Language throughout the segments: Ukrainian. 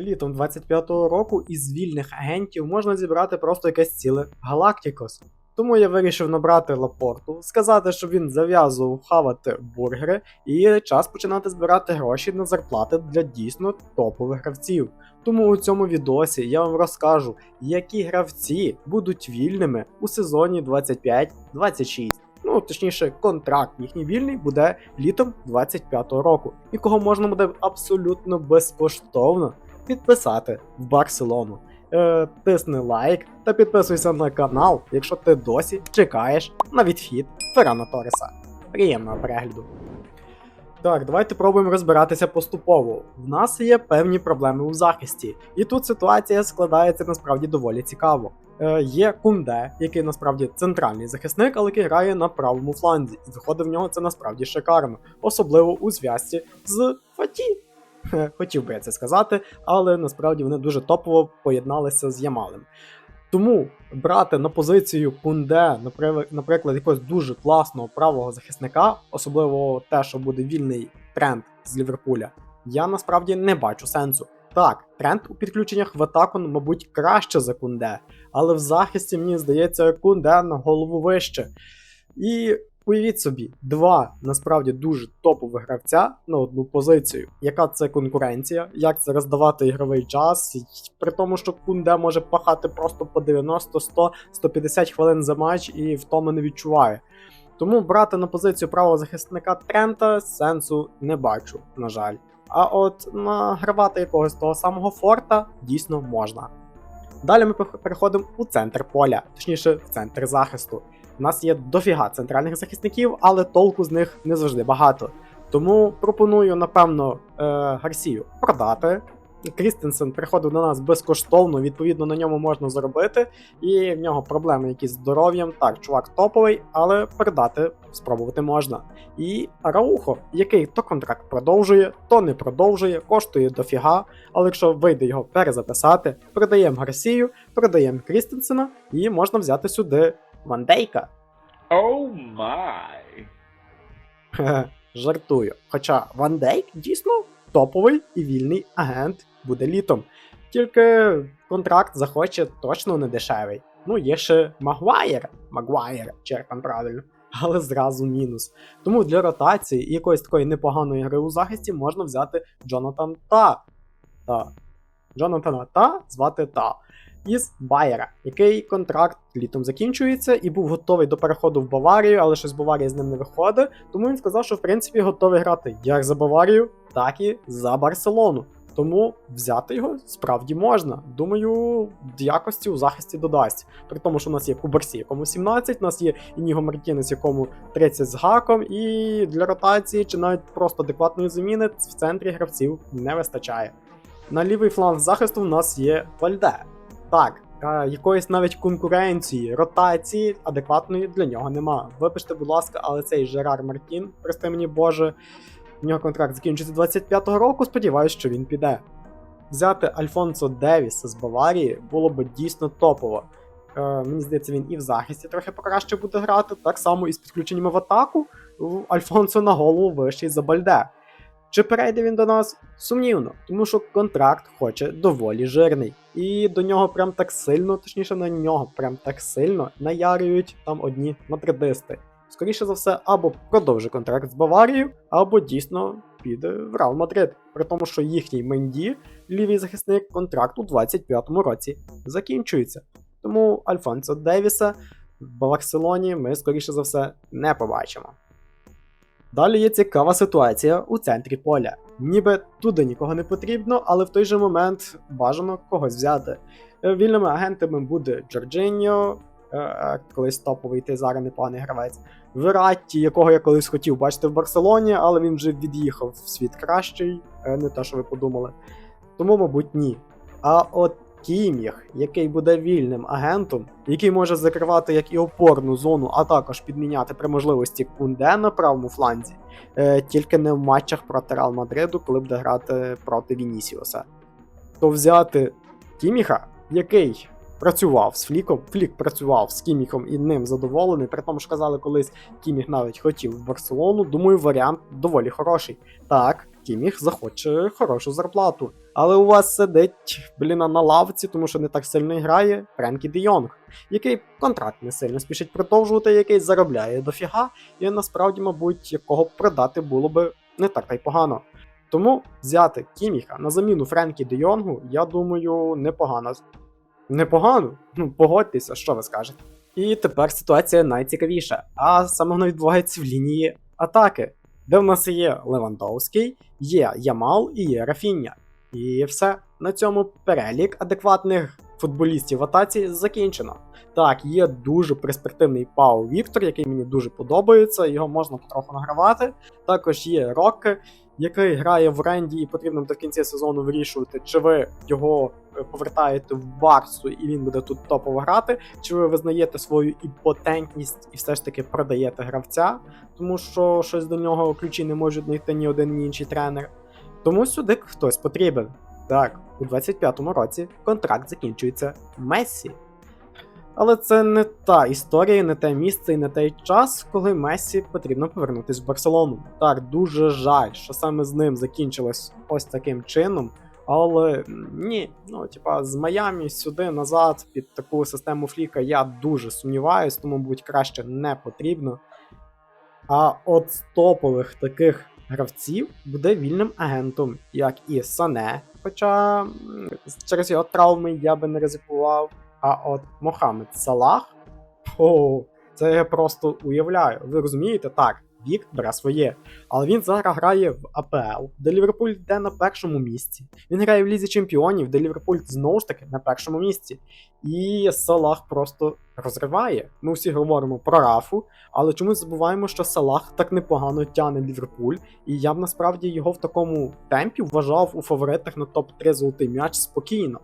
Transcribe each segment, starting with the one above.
Літом 25-го року із вільних агентів можна зібрати просто якесь ціле Галактикос. Тому я вирішив набрати Лапорту, сказати, щоб він зав'язував хавати бургери, і час починати збирати гроші на зарплати для дійсно топових гравців. Тому у цьому відосі я вам розкажу, які гравці будуть вільними у сезоні 25-26. Ну, точніше, контракт їхній вільний буде літом 25-го року, і кого можна буде абсолютно безкоштовно підписати в Барселону. Е, тисни лайк та підписуйся на канал, якщо ти досі чекаєш на відхід Феррана Торреса. Приємного перегляду. Так, давайте пробуємо розбиратися поступово. В нас є певні проблеми у захисті, і тут ситуація складається насправді доволі цікаво. Е, є Кунде, який насправді центральний захисник, але який грає на правому фланзі, і виходить в нього це насправді шикарно, особливо у зв'язці з Фаті. Хотів би я це сказати, але насправді вони дуже топово поєдналися з Ямалем. Тому брати на позицію Кунде, наприклад, якогось дуже класного правого захисника, особливо те, що буде вільний тренд з Ліверпуля, я насправді не бачу сенсу. Так, тренд у підключеннях в атаку, мабуть, краще за Кунде, але в захисті, мені здається, Кунде на голову вище. І уявіть собі, два насправді дуже топових гравця на одну позицію. Яка це конкуренція? Як це роздавати ігровий час? При тому, що Кунде може пахати просто по 90, 100, 150 хвилин за матч і втоми не відчуває. Тому брати на позицію правого захисника Трента сенсу не бачу, на жаль. А от награвати якогось того самого форта дійсно можна. Далі ми переходимо у центр поля, точніше, в центр захисту. У нас є дофіга центральних захисників, але толку з них не завжди багато. Тому пропоную, напевно, е, Гарсію продати. Крістенсен приходив до нас безкоштовно, відповідно на ньому можна заробити, і в нього проблеми якісь з здоров'ям. Так, чувак топовий, але передати спробувати можна. І Раухо, який то контракт продовжує, то не продовжує, коштує дофіга, але якщо вийде його перезаписати, продаємо Гарсію, продаємо Крістенсена і можна взяти сюди Вандейка. Oh my. Жартую. Хоча Ван Дейк дійсно топовий і вільний агент буде літом. Тільки контракт захоче точно не дешевий. Ну, є ще Магуайр. Магуайр, черкан правильно. Але зразу мінус. Тому для ротації і якоїсь такої непоганої гри у захисті можна взяти Джонатан Та. Та. Джонатана Та звати Та. Із Байера, який контракт літом закінчується і був готовий до переходу в Баварію, але щось Баварія з ним не виходить. Тому він сказав, що в принципі готовий грати як за Баварію, так і за Барселону. Тому взяти його справді можна. Думаю, якості у захисті додасть. При тому, що у нас є Кубарсі, якому 17, у нас є Ініго Мартінес, якому 30 з гаком, і для ротації чи навіть просто адекватної заміни в центрі гравців не вистачає. На лівий фланг захисту в нас є Вальде. Так, е, якоїсь навіть конкуренції, ротації адекватної для нього нема. Вибачте, будь ласка, але цей Жерар Мартін, прости мені Боже, в нього контракт закінчиться 25-го року, сподіваюсь, що він піде. Взяти Альфонсо Девіса з Баварії було б дійсно топово. Е, мені здається, він і в захисті трохи покраще буде грати, так само і з підключеннями в атаку. Альфонсо на голову вищий за Бальде. Чи перейде він до нас? Сумнівно, тому що контракт хоче доволі жирний. І до нього прям так сильно, точніше на нього прям так сильно наярюють там одні мадридисти. Скоріше за все, або продовжить контракт з Баварією, або дійсно піде в Реал Мадрид. При тому, що їхній Менді, лівий захисник, контракт у 25-му році закінчується. Тому Альфонсо Девіса в Барселоні ми, скоріше за все, не побачимо. Далі є цікава ситуація у центрі поля. Ніби туди нікого не потрібно, але в той же момент бажано когось взяти. Е, Вільними агентами буде Джорджиньо, е, колись топовий ти зараз непоганий гравець. Вератті, якого я колись хотів бачити в Барселоні, але він вже від'їхав в світ кращий, е, не те, що ви подумали. Тому, мабуть, ні. А от Кім'ях, який буде вільним агентом, який може закривати як і опорну зону, а також підміняти при можливості Кунде на правому фланзі, е, тільки не в матчах проти Реал Мадриду, коли буде грати проти Вінісіуса. То взяти Кіміха, який працював з Фліком, Флік працював з Кіміхом і ним задоволений, при тому, що казали, колись Кіміх навіть хотів в Барселону. Думаю, варіант доволі хороший. Так, Кіміх захоче хорошу зарплату. Але у вас сидить, блін, на лавці, тому що не так сильно грає Френкі Де Йонг, який контракт не сильно спішить продовжувати, який заробляє дофіга, і насправді, мабуть, якого продати було би не так та й погано. Тому взяти Кіміха на заміну Френкі Де Йонгу, я думаю, непогано. Непогано? Ну, погодьтеся, що ви скажете. І тепер ситуація найцікавіша, а саме вона відбувається в лінії атаки, де в нас є Левандовський, є Ямал і є Рафіння. І все. На цьому перелік адекватних футболістів в атаці закінчено. Так, є дуже перспективний Пау Віктор, який мені дуже подобається, його можна потроху награвати. Також є Рокке, який грає в оренді, і потрібно до кінця сезону вирішувати, чи ви його е, повертаєте в Барсу і він буде тут топово грати, чи ви визнаєте свою імпотентність і все ж таки продаєте гравця, тому що щось до нього ключі не можуть знайти ні один, ні інший тренер. Тому сюди хтось потрібен. Так, у 25-му році контракт закінчується Мессі. Але це не та історія, не те місце і не той час, коли Месі потрібно повернутися в Барселону. Так, дуже жаль, що саме з ним закінчилось ось таким чином. Але ні, ну типа з Майамі сюди назад під таку систему фліка я дуже сумніваюсь, тому мабуть краще не потрібно. А от топових таких гравців буде вільним агентом, як і Сане. Хоча через його травми я би не ризикував. А от Мохамед Салах, о, це я просто уявляю. Ви розумієте, так, вік бере своє. Але він зараз грає в АПЛ, де Ліверпуль йде на першому місці. Він грає в Лізі Чемпіонів, де Ліверпуль знову ж таки на першому місці. І Салах просто розриває. Ми всі говоримо про Рафу, але чомусь забуваємо, що Салах так непогано тягне Ліверпуль, і я б насправді його в такому темпі вважав у фаворитах на топ-3 золотий м'яч спокійно.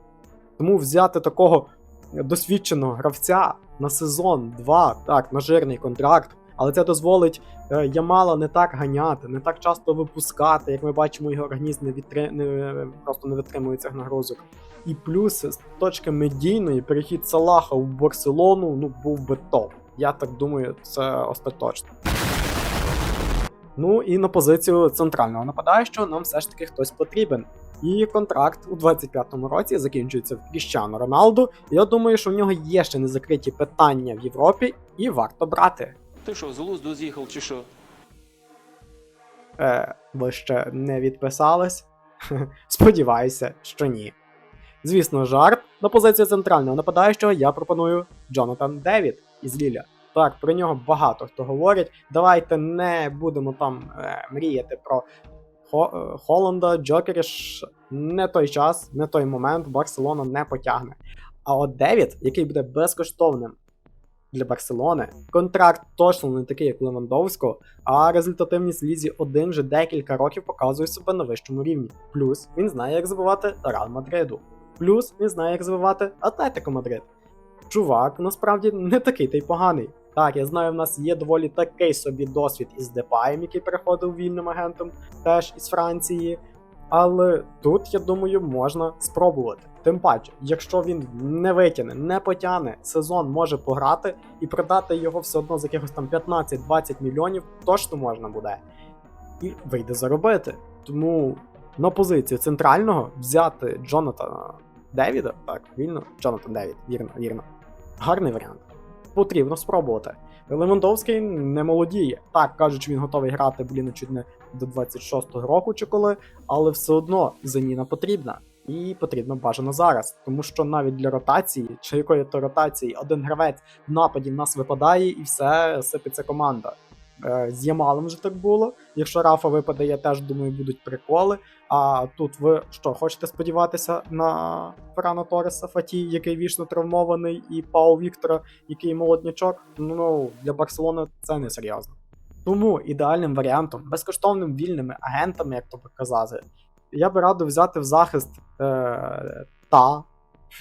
Тому взяти такого досвідченого гравця на сезон 2, так, на жирний контракт, але це дозволить е, Ямала не так ганяти, не так часто випускати, як ми бачимо, його організм не, відтри... не просто не витримує цих нагрузок. І плюс з точки медійної перехід Салаха в Барселону ну, був би топ. Я так думаю, це остаточно. Ну і на позицію центрального нападаючого нам все ж таки хтось потрібен. І контракт у 25-му році закінчується в Кріщану Роналду. Я думаю, що в нього є ще не закриті питання в Європі, і варто брати. Ти що, з глузду з'їхав чи що? Е, ви ще не відписались? Сподіваюся, що ні. Звісно, жарт. На позицію центрального нападаючого я пропоную Джонатан Девід із Ліля. Так, про нього багато хто говорить. Давайте не будемо там е, мріяти про Холланда, Джокеріш. Не той час, не той момент, Барселона не потягне. А от Девід, який буде безкоштовним для Барселони, контракт точно не такий, як Левандовського, а результативність лізі 1 вже декілька років показує себе на вищому рівні. Плюс він знає, як забивати Реал Мадриду. Плюс він знає, як забивати Атлетико Мадрид. Чувак, насправді не такий та й поганий. Так, я знаю, в нас є доволі такий собі досвід із Депаєм, який переходив вільним агентом, теж із Франції. Але тут, я думаю, можна спробувати. Тим паче, якщо він не витягне, не потягне, сезон може пограти і продати його все одно за якихось там 15-20 мільйонів, точно можна буде. І вийде заробити. Тому на позицію центрального взяти Джонатана Девіда, так, вільно, Джонатан Девід, вірно, вірно. Гарний варіант. Потрібно спробувати. Левандовський не молодіє. Так, кажуть, він готовий грати, блін, чуть не до 26-го року чи коли, але все одно заміна потрібна. І потрібно бажано зараз, тому що навіть для ротації, чи якої то ротації, один гравець в нападі в нас випадає і все сипеться команда. Е, З Ямалом вже так було. Якщо Рафа випаде, я теж думаю, будуть приколи. А тут ви що, хочете сподіватися на Феррано Торреса Фаті, який вічно травмований, і Пау Віктора, який молоднячок? Ну для Барселони це не серйозно. Тому ідеальним варіантом, безкоштовним вільними агентами, як то би казати, я би радив взяти в захист е, та.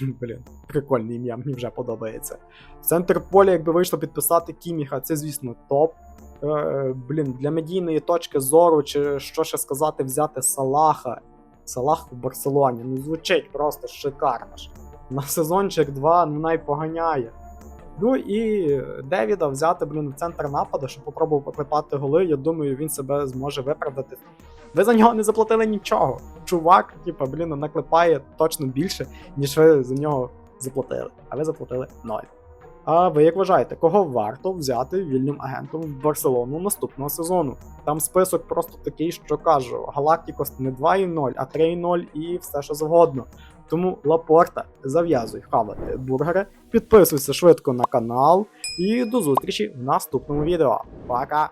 Блін, прикольне ім'я, мені вже подобається. В центр поля, якби вийшло підписати Кіміха, це, звісно, топ. Е, блін, для медійної точки зору, чи що ще сказати, взяти Салаха. Салах у Барселоні. Ну звучить просто шикарно. На сезончик 2 ну найпоганяє. Ну і Девіда взяти, блін, в центр нападу, щоб попробував поклепати голи. Я думаю, він себе зможе виправдати Ви за нього не заплатили нічого. Чувак, типа, блін, наклепає точно більше, ніж ви за нього заплатили. А ви заплатили ноль. А ви як вважаєте, кого варто взяти вільним агентом в Барселону наступного сезону? Там список просто такий, що кажу: Галактикос не 2,0, а 3,0 і все що завгодно. Тому Лапорта, зав'язуй хавати бургери, підписуйся швидко на канал і до зустрічі в наступному відео. Пока!